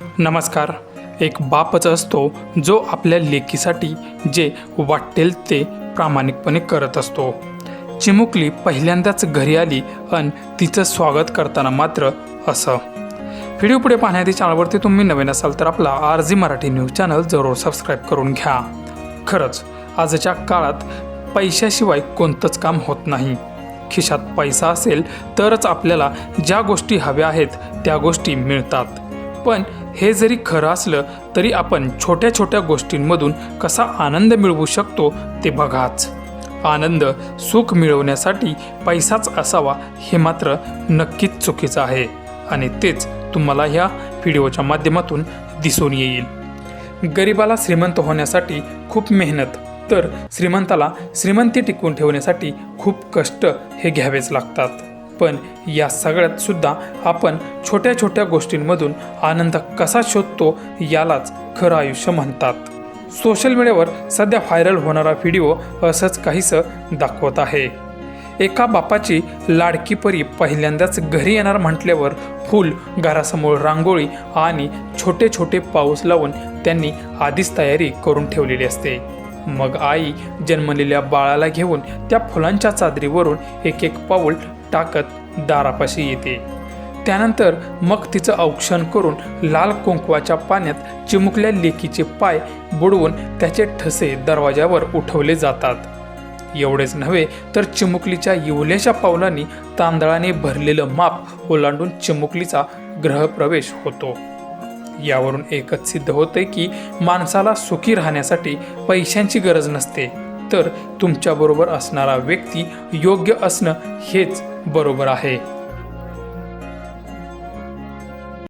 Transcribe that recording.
नमस्कार. एक बापच असतो जो आपल्या लेकीसाठी जे वाटेल ते प्रामाणिकपणे करत असतो. चिमुकली पहिल्यांदाच घरी आली अन तिचं स्वागत करताना मात्र असं. व्हिडिओ पुढे पाहण्याआधी चॅनलवरती तुम्ही नवीन असाल तर आपला R G Marathi news channel जरूर सबस्क्राईब करून घ्या. खरंच आजच्या काळात पैशाशिवाय कोणतंच काम होत नाही. खिशात पैसा असेल तरच आपल्याला ज्या गोष्टी हव्या आहेत त्या गोष्टी मिळतात. पण हे जरी खरं असलं तरी आपण छोट्या छोट्या गोष्टींमधून कसा आनंद मिळवू शकतो ते बघाच. आनंद सुख मिळवण्यासाठी पैसाच असावा हे मात्र नक्कीच चुकीचं आहे आणि तेच तुम्हाला ह्या व्हिडिओच्या माध्यमातून दिसून येईल. गरिबाला श्रीमंत होण्यासाठी खूप मेहनत तर श्रीमंताला श्रीमंती टिकवून ठेवण्यासाठी खूप कष्ट हे घ्यावेच लागतात. पण या सगळ्यात सुद्धा आपण छोट्या छोट्या गोष्टींमधून आनंद कसा शोधतो यालाच खरं आयुष्य म्हणतात. सोशल मीडियावर सध्या व्हायरल होणारा व्हिडिओ असंच काहीसं दाखवत आहे. एका बापाची लाडकी परी पहिल्यांदाच घरी येणार म्हटल्यावर फूल घरासमोर रांगोळी आणि छोटे छोटे पाऊस लावून त्यांनी आधीच तयारी करून ठेवलेली असते. मग आई जन्मलेल्या बाळाला घेऊन त्या फुलांच्या चादरीवरून एक एक पाऊल टाकत दारापाशी येते. त्यानंतर मग तिचं औक्षण करून लाल कुंकवाच्या पाण्यात चिमुकल्या लेकीचे पाय बुडवून त्याचे ठसे दरवाजावर उठवले जातात. एवढेच नव्हे तर चिमुकलीच्या येवल्याच्या पावलांनी तांदळाने भरलेलं माप ओलांडून चिमुकलीचा ग्रहप्रवेश होतो. यावरून एकच सिद्ध होते की माणसाला सुखी राहण्यासाठी पैशांची गरज नसते. तर तुमच्याबरोबर असणारा व्यक्ती योग्य असणं हेच बरोबर आहे.